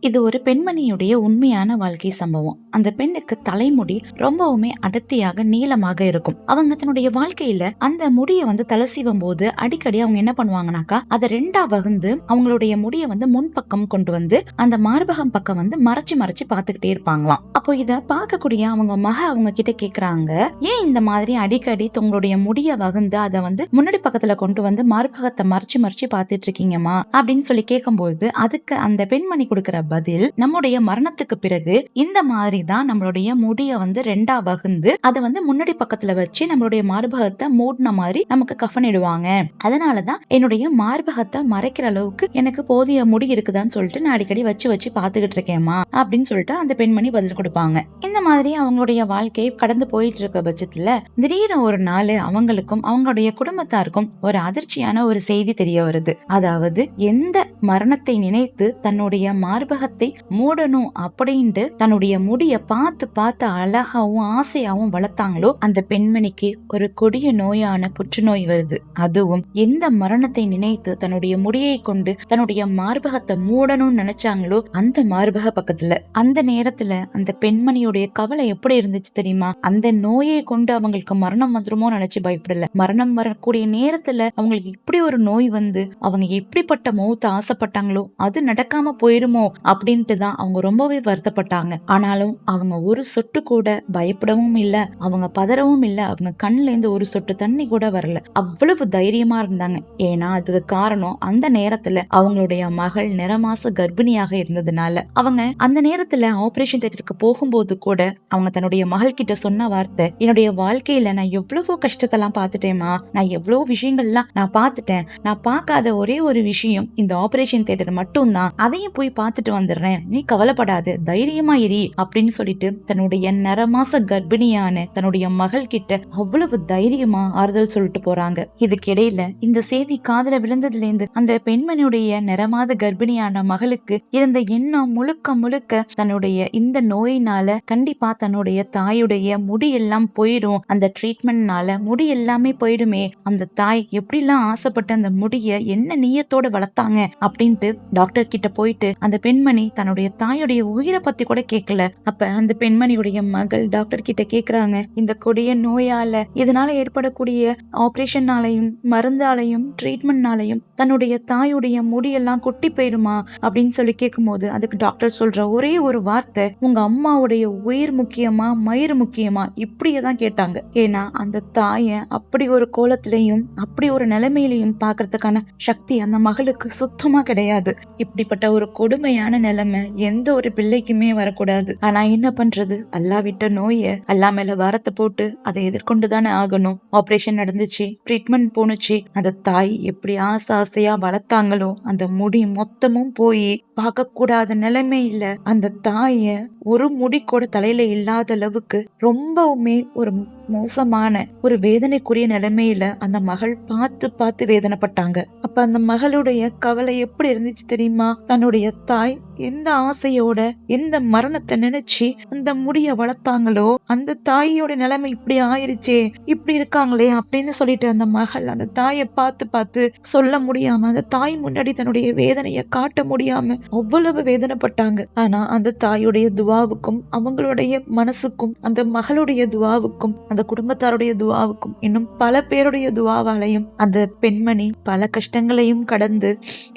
இது ஒரு பெண்மணியுடைய உண்மையான வாழ்க்கை சம்பவம். அந்த பெண்ணுக்கு தலைமுடி ரொம்பவுமே அடர்த்தியாக நீளமாக இருக்கும். அவங்க தன்னுடைய வாழ்க்கையில அந்த முடியை வந்து தலை சீவும் போது அடிக்கடி அவங்க என்ன பண்ணுவாங்கனாக்கா அதை ரெண்டா வகுந்து அவங்களுடைய முடியை வந்து முன்பக்கம் கொண்டு வந்து அந்த மார்பகம் பக்கம் வந்து மறைச்சு மறைச்சு பார்த்துக்கிட்டே இருப்பாங்களாம். அப்போ இத பார்க்கக்கூடிய அவங்க மக அவங்க கிட்ட கேக்குறாங்க ஏன் இந்த மாதிரி அடிக்கடி தங்களுடைய முடிய வகுந்து அதை வந்து முன்னாடி பக்கத்துல கொண்டு வந்து மார்பகத்தை மறைச்சு மறைச்சு பார்த்துட்டு இருக்கீங்கம்மா? அப்படின்னு சொல்லி கேட்கும்போது அதுக்கு அந்த பெண்மணி கொடுக்கிற பதில் நம்முடைய மரணத்துக்கு பிறகு இந்த மாதிரி தான் நம்மளுடைய முடிய வந்து ரெண்டா வகுந்து அதை வந்து முன்னாடி பக்கத்துல வச்சு நம்மளுடைய மார்பகத்தை மூடின மாதிரி நமக்கு கஃனிடுவாங்க அதனாலதான் என்னுடைய மார்பகத்தை மறைக்கிற அளவுக்கு எனக்கு போதிய முடி இருக்குதான்னு சொல்லிட்டு நான் அடிக்கடி வச்சு வச்சு பாத்துக்கிட்டு இருக்கேம்மா அப்படின்னு சொல்லிட்டு அந்த பெண்மணி பதில் கொடுப்பாங்க. இந்த மாதிரி அவங்களுடைய வாழ்க்கை கடந்து போயிட்டு இருக்க பட்சத்துல திடீர்னு ஒரு நாள் அவங்களுக்கும் அவங்களுடைய குடும்பத்தாருக்கும் ஒரு அதிர்ச்சியான ஒரு செய்தி தெரிய வருது. அதாவது எந்த மரணத்தை நினைத்து தன்னுடைய மார்பக உலகத்தை மூடணும் அப்படின்ட்டு தன்னுடைய முடிய பார்த்து பார்த்து அழகாவும் ஆசையாவும் வளர்த்தாங்களோ அந்த பெண்மணிக்கு ஒரு கொடிய நோயான புற்றுநோய் வருது. அதுவும் எந்த மரணத்தை நினைத்து தன்னுடைய முடியை கொண்டு தன்னுடைய மார்பகத்தை மூடணும்னு நினைச்சாங்களோ அந்த மார்பக பக்கத்துல. அந்த நேரத்துல அந்த பெண்மணியுடைய கவலை எப்படி இருந்துச்சு தெரியுமா? அந்த நோயை கொண்டு அவங்களுக்கு மரணம் வந்துருமோ நினைச்சு பயப்படல. மரணம் வரக்கூடிய நேரத்துல அவங்களுக்கு இப்படி ஒரு நோய் வந்து அவங்க எப்படிப்பட்ட மௌத்த ஆசைப்பட்டாங்களோ அது நடக்காம போயிருமோ அப்படின்ட்டு தான் அவங்க ரொம்பவே வருத்தப்பட்டாங்க. ஆனாலும் அவங்க ஒரு சொட்டு கூட பயப்படவும் இல்ல அவங்க பதறவும் இல்ல அவங்க கண்ணுல இருந்து ஒரு சொட்டு தண்ணி கூட வரல. அவ்வளவு தைரியமா இருந்தாங்க. ஏன்னா அதுக்கு காரணம் அந்த நேரத்துல அவங்களுடைய மகள் நிறமாச கர்ப்பிணியாக இருந்ததுனால. அவங்க அந்த நேரத்துல ஆபரேஷன் தேட்டருக்கு போகும்போது கூட அவங்க தன்னுடைய மகள் கிட்ட சொன்ன வார்த்தை என்னுடைய வாழ்க்கையில நான் எவ்வளவோ கஷ்டத்தெல்லாம் பார்த்துட்டேமா நான் எவ்வளவு விஷயங்கள்லாம் நான் பார்த்துட்டேன். நான் பார்க்காத ஒரே ஒரு விஷயம் இந்த ஆபரேஷன் தேட்டர் மட்டும்தான். அதையும் போய் பார்த்துட்டு வந்துடுறேன் நீ கவலைப்படாத தைரியமா இரு அப்படின்னு சொல்லிட்டு தன்னுடைய நரமாச கர்ப்பிணியான தன்னுடைய மகள் கிட்ட அவ்வளவு தைரியமா ஆறுதல் சொல்லிட்டு போறாங்க. இதுக்கிடையில இந்த செய்தி காதல விழுந்ததுல இருந்து அந்த பெண்மணியுடைய நிறமாத கர்ப்பிணியான மகளுக்கு இருந்த எண்ணம் முழுக்க முழுக்க தன்னுடைய இந்த நோயினால கண்டிப்பா தன்னுடைய தாயுடைய முடி எல்லாம் போயிடும். அந்த ட்ரீட்மெண்ட்னால முடி எல்லாமே போயிடுமே. அந்த தாய் எப்படிலாம் ஆசைப்பட்டு அந்த முடிய என்ன நீயத்தோட வளர்த்தாங்க அப்படின்ட்டு டாக்டர் கிட்ட போயிட்டு அந்த பெண்மணி தன்னுடைய தாயுடைய உயிரை பத்தி கூட கேட்கல அப்ப அந்த பெண்மணியுடைய மகள் டாக்டர் கிட்ட கேக்குறாங்க இந்த கொடிய நோயால இதனால ஏற்படக்கூடிய ஆபரேஷன்னாலையும் மருந்தாலையும் ட்ரீட்மெண்ட்னாலையும் தன்னுடைய தாயுடைய முடியெல்லாம் கொட்டி போயிருமா அப்படின்னு சொல்லி கேட்கும்போது அதுக்கு டாக்டர் சொல்ற ஒரே ஒரு வார்த்தை உங்க அம்மாவுடைய உயிர் முக்கியமா மயிர் முக்கியமா? இப்படியே தான் கேட்டாங்க. ஏன்னா அந்த தாயை அப்படி ஒரு கோலத்திலையும் அப்படி ஒரு நிலைமையிலையும் பார்க்கறதுக்கான சக்தி அந்த மகளுக்கு சுத்தமா கிடையாது. இப்படிப்பட்ட ஒரு கொடுமையான நிலைமை எந்த ஒரு பிள்ளைக்குமே வரக்கூடாது. ஆனா என்ன பண்றது? அல்லா விட்ட நோய அல்லா மேல வாரத்தை போட்டு அதை எதிர்கொண்டு தானே ஆகணும். ஆபரேஷன் நடந்துச்சு ட்ரீட்மெண்ட் போணுச்சு. அந்த தாய் எப்படி ஆசை ஆசையா வளர்த்தாங்களோ அந்த முடி மொத்தமும் போய் பார்க்க கூடாத நிலைமையில அந்த தாய ஒரு முடி கூட தலையில இல்லாத அளவுக்கு ரொம்பவுமே ஒரு மோசமான ஒரு வேதனைக்குரிய நிலைமையில அந்த மகள் பார்த்து பார்த்து வேதனைப்பட்டாங்க. அப்ப அந்த மகளுடைய கவலை எப்படி இருந்துச்சு தெரியுமா? தன்னுடைய தாய் எந்த ஆசையோட எந்த மரணத்தை நினைச்சு அந்த முடிய வளர்த்தாங்களோ அந்த தாயோட நிலைமை இப்படி ஆயிருச்சே இப்படி இருக்காங்களே அப்படின்னு சொல்லிட்டு அந்த மகள் அந்த தாயை பார்த்து பார்த்து சொல்ல முடியாம அந்த தாய் முன்னாடி தன்னுடைய வேதனையை காட்ட முடியாம அவ்வளவு வேதனைப்பட்டாங்க. ஆனா அந்த தாயுடைய துவாவுக்கும் அவங்களுடைய மனசுக்கும் அந்த மகளுடைய துவாவுக்கும் அந்த குடும்பத்தாருடைய துவாவுக்கும் இன்னும் பல பேருடைய துவாவாலையும் அந்த பெண்மணி பல கஷ்டங்களையும் கடந்து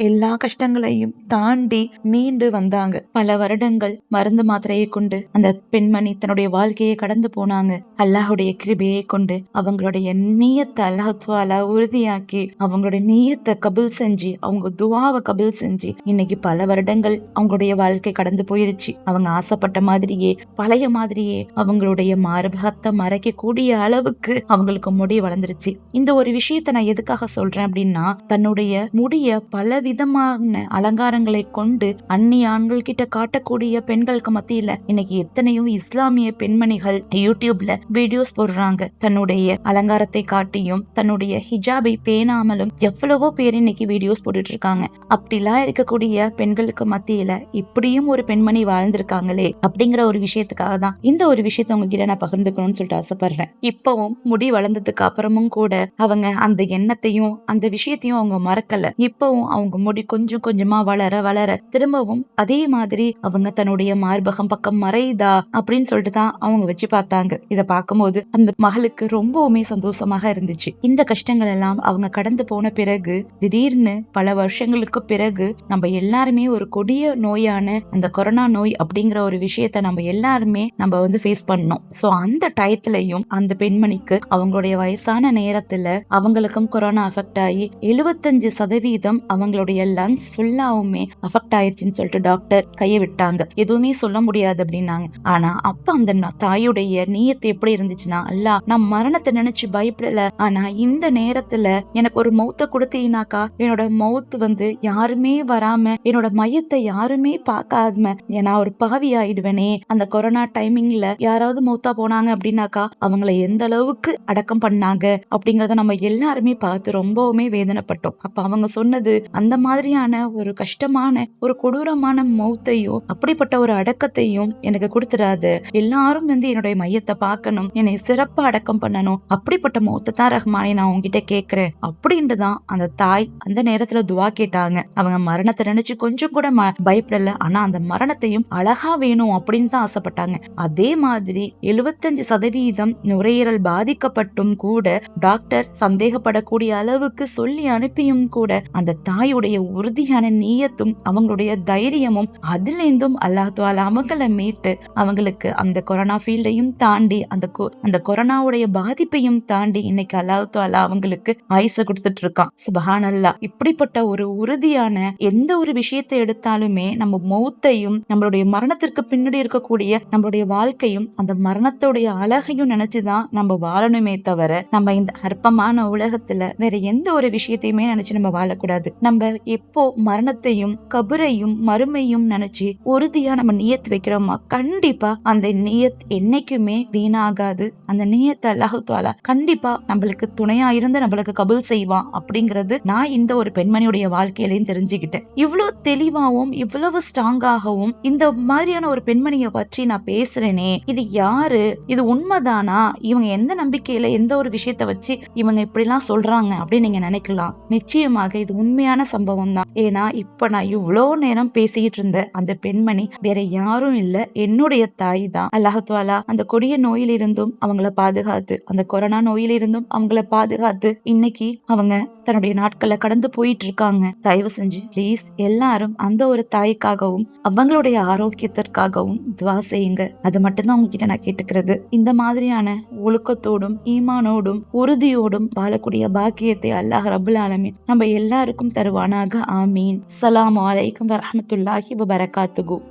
எல்லா கஷ்டங்களையும் தாண்டி மீண்டு வந்தாங்க. பல வருடங்கள் மருந்து மாத்திரையை கொண்டு அந்த பெண்மணி தன்னுடைய வாழ்க்கையை கடந்து போனாங்க. அல்லாஹுடைய கிருபையை கொண்டு அவங்களுடைய நீயத்தை அல்லாஹுவாலா உறுதியாக்கி அவங்களுடைய நீயத்தை கபில் செஞ்சு அவங்க துவாவை கபில் செஞ்சு இன்னைக்கு பல வருடங்கள் அவங்களுடைய வாழ்க்கை கடந்து போயிருச்சு. அவங்க ஆசைப்பட்ட மாதிரியே பழைய மாதிரியே அவங்களுடைய மார்பகத்தை மறைக்க கூடிய அளவுக்கு அவங்களுக்கு முடி வளர்ந்துருச்சு. இந்த ஒரு விஷயத்த நான் எதுக்காக சொல்றேன் அப்படின்னா தன்னுடைய முடிய பல விதமான அலங்காரங்களை கொண்டு அந்நிய ஆண்கள் கிட்ட காட்டக்கூடிய பெண்களுக்கு மத்தியில இன்னைக்கு எத்தனையோ இஸ்லாமிய பெண்மணிகள் யூடியூப்ல வீடியோஸ் போடுறாங்க. தன்னுடைய அலங்காரத்தை காட்டியும் தன்னுடைய ஹிஜாபை பேணாமலும் எவ்வளவோ பேர் இன்னைக்கு வீடியோஸ் போட்டுட்டு இருக்காங்க. அப்படிலாம் இருக்கக்கூடிய பெண்களுக்கு மத்தியில இப்படியும் ஒரு பெண்மணி வாழ்ந்திருக்காங்களே அப்படிங்கிற ஒரு விஷயத்துக்காக தான் இந்த ஒரு விஷயத்த உங்ககிட்ட நான் பகிர்ந்துக்கணும்னு சொல்லிட்டு ஆசைப்படுறேன். சொல்றேன். இப்பவும் முடி வளர்ந்ததுக்கு அப்புறமும் கூட அவங்க அந்த எண்ணத்தையும் அந்த விஷயத்தையும் அவங்க மறக்கல. இப்பவும் அவங்க முடி கொஞ்சம் கொஞ்சமா வளர வளர திரும்பவும் அதே மாதிரி அவங்க தன்னுடைய மார்பகம் பக்கம் மறையுதா அப்படின்னு சொல்லிட்டு தான் அவங்க வச்சு பார்த்தாங்க. இதை பார்க்கும்போது அந்த மகளுக்கு ரொம்பவுமே சந்தோஷமாக இருந்துச்சு. இந்த கஷ்டங்கள் எல்லாம் அவங்க கடந்து போன பிறகு திடீர்னு பல வருஷங்களுக்கு பிறகு நம்ம எல்லாருமே ஒரு கொடிய நோயான அந்த கொரோனா நோய் அப்படிங்கிற ஒரு விஷயத்த நம்ம எல்லாருமே நம்ம வந்து ஃபேஸ் பண்ணோம். சோ அந்த டயத்துலையும் அந்த பெண்மணிக்கு அவங்களுடைய வயசான நேரத்துல அவங்களுக்கும் கொரோனா அஃபெக்ட் ஆகி எழுபத்தஞ்சு சதவீதம் அவங்களுடைய லங்ஸ் ஃபுல்லாவுமே அஃபெக்ட் ஆயிருச்சுன்னு சொல்லிட்டு டாக்டர் கையை விட்டாங்க. எதுவுமே சொல்ல முடியாது அப்படின்னாங்க. ஆனா அப்ப அந்த தாயுடைய நீயத்து எப்படி இருந்துச்சுன்னா அல்ல நான் மரணத்தை நினைச்சு பயப்படல. ஆனா இந்த நேரத்துல எனக்கு ஒரு மௌத்த கொடுத்தீங்கனாக்கா என்னோட மௌத்து வந்து யாருமே வராம என்னோட மையத்தை யாருமே பார்க்காம ஏன்னா ஒரு பாவி ஆயிடுவேனே. அந்த கொரோனா டைமிங்ல யாராவது மௌத்தா போனாங்க அப்படின்னாக்கா அவங்கள எந்த அளவுக்கு அடக்கம் பண்ணாங்க அப்படிங்கறத நம்ம எல்லாருமே பார்த்து ரொம்பவுமே வேதனைப்பட்டோம். அப்ப அவங்க சொன்னது அந்த மாதிரியான ஒரு கஷ்டமான ஒரு கொடூரமான மௌத்தையும் அப்படிப்பட்ட ஒரு அடக்கத்தையும் எனக்கு கொடுத்துடாது. எல்லாரும் வந்து என்னுடைய மையத்தை பார்க்கணும் என்னை சிறப்பா அடக்கம் பண்ணணும் அப்படிப்பட்ட மௌத்தை தான் ரஹ்மானே நான் உங்ககிட்ட கேட்கிறேன் அப்படின்ட்டு தான் அந்த தாய் அந்த நேரத்துல துவா கேட்டாங்க. அவங்க மரணத்தை நினைச்சு கொஞ்சம் கூட ம- பயப்படல. ஆனா அந்த மரணத்தையும் அழகா வேணும் அப்படின்னு தான் ஆசைப்பட்டாங்க. அதே மாதிரி எழுபத்தஞ்சு சதவீதம் நுரையீரல் பாதிக்கப்பட்டும் கூட டாக்டர் சந்தேகப்படக்கூடிய அளவுக்கு சொல்லி அனுப்பியும் கூட அந்த தாயுடைய உறுதியான நீயத்தும் அவங்களுடைய தைரியமும் அதிலிருந்தும் அல்லாஹ் துவாலா அவங்கள மீட்டு அவங்களுக்கு அந்த கொரோனா ஃபீல்டையும் தாண்டி அந்த அந்த கொரோனாவுடைய பாதிப்பையும் தாண்டி இன்னைக்கு அல்லாத்துவாலா அவங்களுக்கு ஆயுச கொடுத்துட்டு இருக்கான் சுபஹான் அல்லாஹ் இப்படிப்பட்ட ஒரு உறுதியான எந்த ஒரு விஷயத்தை எடுத்தாலுமே நம்ம மௌத்தையும் நம்மளுடைய மரணத்திற்கு பின்னாடி இருக்கக்கூடிய நம்மளுடைய வாழ்க்கையும் அந்த மரணத்துடைய அழகையும் நினைச்சுதான் நம்ம வாழணுமே தவிர நம்ம இந்த அற்பமான உலகத்துல வேற எந்த ஒரு விஷயத்தையுமே நினைச்சு நம்ம வாழக்கூடாது. நம்ம எப்போ மரணத்தையும் கபரையும் மறுமையும் நினைச்சு உறுதியா நம்ம நியத் வைக்கிறோமா கண்டிப்பா அந்த நியத் என்னைக்குமே வீணாகாது. அந்த நியத்தை அல்லாஹுத்தாலா கண்டிப்பா நம்மளுக்கு துணையா இருந்து நம்மளுக்கு கபுல் செய்வான் அப்படிங்கிறது நான் இந்த ஒரு பெண்மணியுடைய வாழ்க்கையிலையும் தெரிஞ்சுக்கிட்டேன். இவ்வளவு தெளிவாகவும் இவ்வளவு ஸ்ட்ராங்காகவும் இந்த மாதிரியான ஒரு பெண்மணியை பற்றி நான் பேசுறேனே இது யாரு? இது உண்மைதானா? இவங்க எந்த நம்பிக்கையில எந்த ஒரு விஷயத்த வச்சு இவங்க இப்படிலாம் சொல்றாங்க அப்படின்னு நீங்க நினைக்கலாம். நிச்சயமாக இது உண்மையான சம்பவம் தான். ஏன்னா இப்ப நான் இவ்வளோ நேரம் பேசிக்கிட்டு இருந்த அந்த பெண்மணி வேற யாரும் இல்ல. என்னுடைய தாய் தான். அல்லாஹாலா அந்த கொடிய நோயிலிருந்தும் அவங்கள பாதுகாத்து அந்த கொரோனா நோயிலிருந்தும் அவங்கள பாதுகாத்து இன்னைக்கு அவங்க தன்னுடைய நாட்களை கடந்து போயிட்டு இருக்காங்க தயவு செஞ்சு ப்ளீஸ் எல்லாரும் அந்த ஒரு தாய்க்காகவும் அவங்களுடைய ஆரோக்கியத்திற்காகவும் துவா செய்யுங்க. அது மட்டும்தான் உங்ககிட்ட நான் கேட்டுக்கிறது. இந்த மாதிரியான ஒழுக்கத்தோடும் ஈமானோடும் உறுதியோடும் வாழக்கூடிய பாக்கியத்தை அல்லாஹ் ரபுல் ஆலமின் நம்ம எல்லாருக்கும் தருவானாக. ஆமீன். சலாம் அலைக்கும் வரஹமத்துல்லாஹி வபரகாத்துகு